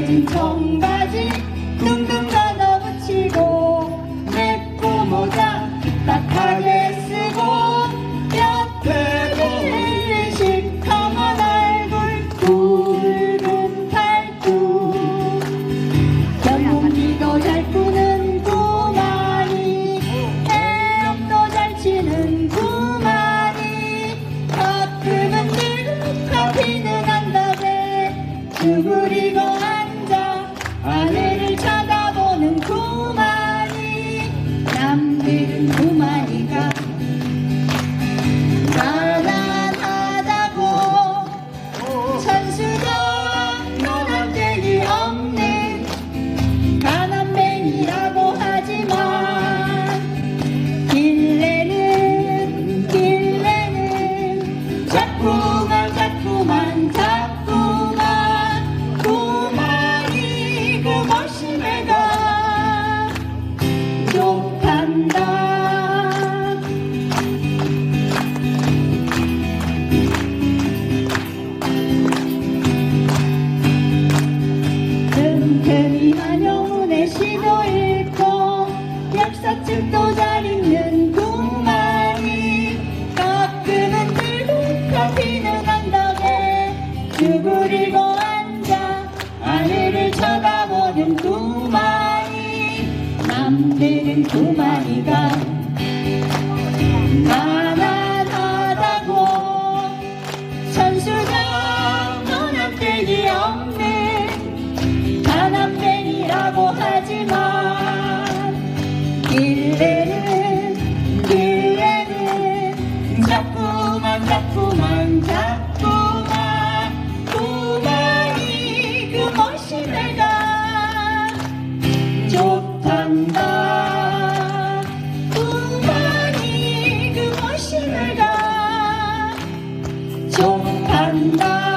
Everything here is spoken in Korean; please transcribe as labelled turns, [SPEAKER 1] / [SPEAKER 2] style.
[SPEAKER 1] 흰 청바지. 둥둥 아직도 잘 있는 군만이 가끔은 들고 가지는 언덕에 주부리고 앉아 하늘을 쳐다보는 군만이 남들은 군만이가 가난하다고 천수가 운다 운다니 그것이 내가 족한다